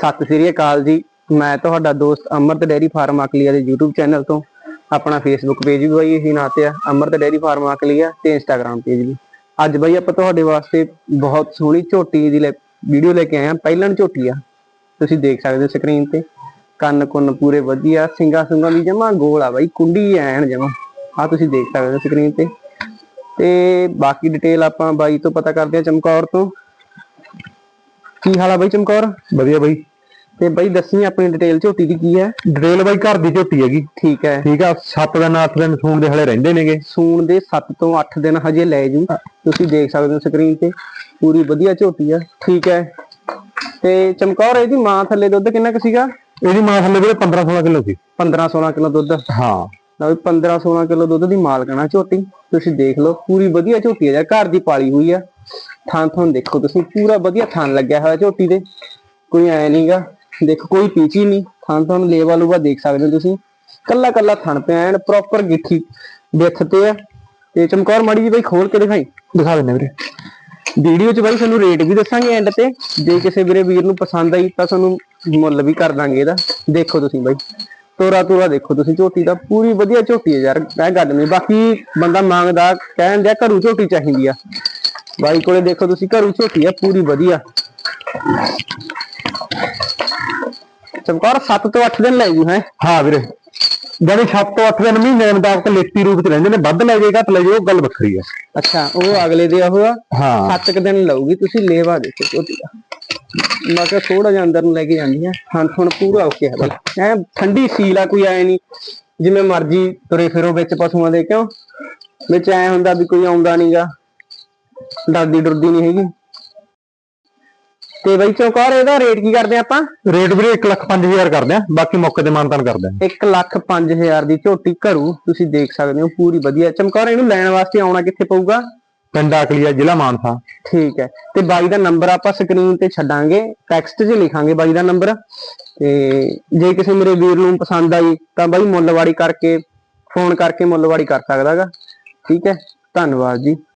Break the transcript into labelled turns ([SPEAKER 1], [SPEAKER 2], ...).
[SPEAKER 1] ਸਤਿ ਸ੍ਰੀ ਅਕਾਲ ਜੀ। ਮੈਂ ਤੁਹਾਡਾ ਦੋਸਤ ਅਮਰਤ ਡੇਰੀ ਫਾਰਮ ਆਕਲੀਆ ਦੇ YouTube ਚੈਨਲ ਤੋਂ। ਆਪਣਾ Facebook ਪੇਜ ਵੀ ਬਾਈ ਇਹੀ ਨਾਂ ਤੇ ਆ, ਅਮਰਤ ਡੇਰੀ ਫਾਰਮ ਆਕਲੀਆ ਤੇ Instagram ਪੇਜ ਵੀ। ਅੱਜ ਬਾਈ ਆਪਾਂ ਤੁਹਾਡੇ ਵਾਸਤੇ ਬਹੁਤ ਸੋਹਣੀ ਝੋਟੀ ਦੀ ਵੀਡੀਓ ਲੈ ਕੇ ਆਏ ਆ ਪਹਿਲਣ ਝੋਟੀ ਆ। ਤੁਸੀਂ ਦੇਖ ਸਕਦੇ ਹੋ ਸਕਰੀਨ ਤੇ। ਕੰਨ ਕੁੰਨ ਪੂਰੇ ਵਧੀਆ, ਸਿੰਗਾ ਸੁੰਗਾ ਵੀ ਜਮਾ ਗੋਲ ਆ ਬਾਈ, ਕੁੰਡੀ ਐਨ ਜਮਾ। ਆ ਤੁਸੀਂ ਦੇਖ ਸਕਦੇ ਹੋ ਸਕਰੀਨ ਤੇ। ਤੇ ਬਾਕੀ ਡਿਟੇਲ ਆਪਾਂ ਬਾਈ ਤੋਂ ਪਤਾ ਕਰਦੇ ਆ ਚਮਕੌਰ ਤੋਂ। ਕੀ ਹਾਲ ਆ ਬਾਈ ਚਮਕੌਰ?
[SPEAKER 2] ਵਧੀਆ ਬਾਈ।
[SPEAKER 1] ਤੇ ਬਾਈ ਦੱਸੀ ਆਪਣੀ ਡਿਟੇਲ ਝੋਟੀ ਦੀ ਕੀ ਹੈ?
[SPEAKER 2] ਡਿਟੇਲ ਬਾਈ ਘਰ ਦੀ ਝੋਟੀ ਹੈਗੀ।
[SPEAKER 1] ਠੀਕ ਹੈ।
[SPEAKER 2] ਠੀਕ ਆ 7 ਦਿਨ 8 ਦਿਨ ਸੂਣ ਦੇ ਹਲੇ ਰਹਿੰਦੇ ਨੇਗੇ।
[SPEAKER 1] ਸੂਣ ਦੇ 7 ਤੋਂ 8 ਦਿਨ ਹਜੇ ਲੈ ਜੂ। ਤੁਸੀਂ ਦੇਖ ਸਕਦੇ ਹੋ ਸਕਰੀਨ ਤੇ ਪੂਰੀ ਵਧੀਆ ਝੋਟੀ ਆ। ਠੀਕ ਹੈ। ਤੇ ਚਮਕੌਰ ਇਹਦੀ ਮਾਂ ਥੱਲੇ ਦੁੱਧ ਕਿੰਨਾ ਕੁ ਸੀਗਾ?
[SPEAKER 2] ਇਹਦੀ ਮਾਂ ਥੱਲੇ ਵੀਰੇ 15 16 ਕਿਲੋ ਸੀ।
[SPEAKER 1] 15 16 ਕਿਲੋ ਦੁੱਧ।
[SPEAKER 2] ਹਾਂ।
[SPEAKER 1] ਲਓ 15 16 ਕਿਲੋ ਦੁੱਧ ਦੀ ਮਾਲਕਣਾ ਝੋਟੀ। ਤੁਸੀਂ ਦੇਖ ਲਓ ਪੂਰੀ ਵਧੀਆ ਝੋਟੀ ਆ ਘਰ ਦੀ ਪਾਲੀ ਹੋਈ ਆ। ਥਾਂ ਥਾਂ ਦੇਖੋ ਤੁਸੀਂ ਪੂਰਾ ਵਧੀਆ ਥਾਂ ਲੱਗਿਆ ਹੋਇਆ ਝੋਟੀ ਦੇ। ਕੋਈ ਐ ਨਹੀਂਗਾ ਦੇਖੋ ਕੋਈ ਪੀਚੀ ਨਹੀਂ। ਥਾਂ ਥਾਂ ਲੇਵਾ ਲੂਵਾ ਦੇਖ ਸਕਦੇ ਹੋ ਤੁਸੀਂ। ਕੱਲਾ ਕੱਲਾ ਥਣ ਪਿਆ ਐਨ ਪ੍ਰੋਪਰ ਗਿੱਠੀ ਵਿੱਥ ਤੇ ਆ। ਤੇ ਚਮਕੌਰ ਮਾੜੀ ਜੀ ਬਾਈ ਖੋਲ ਕੇ ਦਿਖਾਈ।
[SPEAKER 2] ਦਿਖਾ ਦਿੰਦੇ ਵੀਰੇ।
[SPEAKER 1] ਵੀਡੀਓ 'ਚ ਬਾਈ ਤੁਹਾਨੂੰ ਰੇਟ ਵੀ ਦੱਸਾਂਗੇ ਐਂਡ ਤੇ। ਜੇ ਕਿਸੇ ਵੀਰੇ ਵੀਰ ਨੂੰ ਪਸੰਦ ਆਈ ਤਾਂ ਤੁਹਾਨੂੰ ਮੁੱਲ ਵੀ ਕਰ ਦਾਂਗੇ ਇਹਦਾ। ਦੇਖੋ ਤੁਸੀਂ ਬਾਈ। ਤੋਰਾ ਤੋਰਾ ਦੇਖੋ ਤੁਸੀਂ ਝੋਟੀ ਦਾ ਪੂਰੀ ਵਧੀਆ ਝੋਟੀ ਹੈ ਯਾਰ। ਇਹ ਗੱਲ ਨਹੀਂ ਬਾਕੀ ਬੰਦਾ ਮੰਗਦਾ ਕਹਿਣ ਦਿਆ ਘਰੂ ਝੋਟੀ ਚਾਹੀਦੀ ਆ। ਬਾਈ ਕੋਲੇ ਦੇਖੋ ਤੁਸੀਂ ਘਰੂ ਝੋਟੀ ਆ ਪੂਰੀ ਵਧੀਆ। ਚਮਕੌਰ 7 ਤੋਂ 8 ਦਿਨ ਲੈ ਜੂ ਹੈ।
[SPEAKER 2] ਹਾਂ ਵੀਰੇ। ਜਾਨੀ 7 ਤੋਂ 8 ਦਿਨ ਮਹੀਨੇ ਦੇ ਮੁਤਾਬਕ ਲਿਖਤੀ ਰੂਪ ਚ ਰਹਿੰਦੇ ਨੇ ਵੱਧ ਲੈ ਜਾਏ ਘੱਟ ਲੈ ਉਹ ਗੱਲ ਵੱਖਰੀ ਆ।
[SPEAKER 1] ਅੱਛਾ ਉਹ ਅਗਲੇ ਦੇ ਹੋਇਆ
[SPEAKER 2] ਹਾਂ।
[SPEAKER 1] 7 ਕੁ ਦਿਨ ਲਊਗੀ ਤੁਸੀਂ ਲੇਵਾ ਦੇਖੋ ਝੋਟੀ ਦਾ ਮੈਂ ਕਿਹਾ ਥੋੜਾ ਜਿਹਾ ਅੰਦਰ ਨੂੰ ਲੈ ਕੇ ਜਾਂਦੀ ਆ। ਹਾਂ ਹੁਣ ਪੂਰਾ ਓਕੇ ਹੈ ਬਈ ਐ ਠੰਡੀ ਸੀਲ ਆ ਕੋਈ ਐ ਨਹੀਂ ਜਿਵੇਂ ਮਰਜ਼ੀ ਤੁਰੇ ਫਿਰੋ ਵਿੱਚ ਪਸ਼ੂਆਂ ਦੇ ਕਿਉਂ? ਵਿੱਚ ਐ ਹੁੰਦਾ ਵੀ ਕੋਈ ਆਉਂਦਾ ਨਹੀਂਗਾ ਡਰਦੀ ਡਰਦੀ ਨਹੀਂ ਹੈਗੀ। ਤੇ ਬਈ ਚੌਕਾਰ ਇਹਦਾ ਰੇਟ ਕੀ ਕਰਦੇ ਆਪਾਂ?
[SPEAKER 2] ਰੇਟ ਵੀਰੇ 1 ਲੱਖ 5000 ਕਰਦੇ ਆ ਬਾਕੀ ਮੌਕੇ ਤੇ ਮਾਨਤਾਨ ਕਰਦੇ ਆ।
[SPEAKER 1] 1 ਲੱਖ 5000 ਦੀ ਝੋਟੀ ਘਰੂ ਤੁਸੀਂ ਦੇਖ ਸਕਦੇ ਹੋ ਪੂਰੀ ਵਧੀਆ। ਚਮਕੌਰ ਇਹਨੂੰ ਲੈਣ ਵਾਸਤੇ ਆਉਣਾ ਕਿੱਥੇ ਪਊਗਾ?
[SPEAKER 2] ਪਿੰਡ ਆਕਲੀਆ ਜ਼ਿਲ੍ਹਾ ਮਾਨਸਾ।
[SPEAKER 1] ਠੀਕ ਹੈ। ਤੇ ਬਾਈ ਦਾ ਨੰਬਰ ਆਪਾਂ ਸਕਰੀਨ ਤੇ ਛੱਡਾਂਗੇ ਟੈਕਸਟ 'ਚ ਲਿਖਾਂਗੇ ਬਾਈ ਦਾ ਨੰਬਰ ਤੇ ਜੇ ਕਿਸੇ ਮੇਰੇ ਵੀਰ ਨੂੰ ਪਸੰਦ ਆਈ ਤਾਂ ਬਾਈ ਮੁੱਲਵਾੜੀ ਕਰਕੇ ਫੋਨ ਕਰਕੇ ਮੁੱਲਵਾੜੀ ਕਰ ਸਕਦਾਗਾ। ਠੀਕ ਹੈ। ਧੰਨਵਾਦ ਜੀ।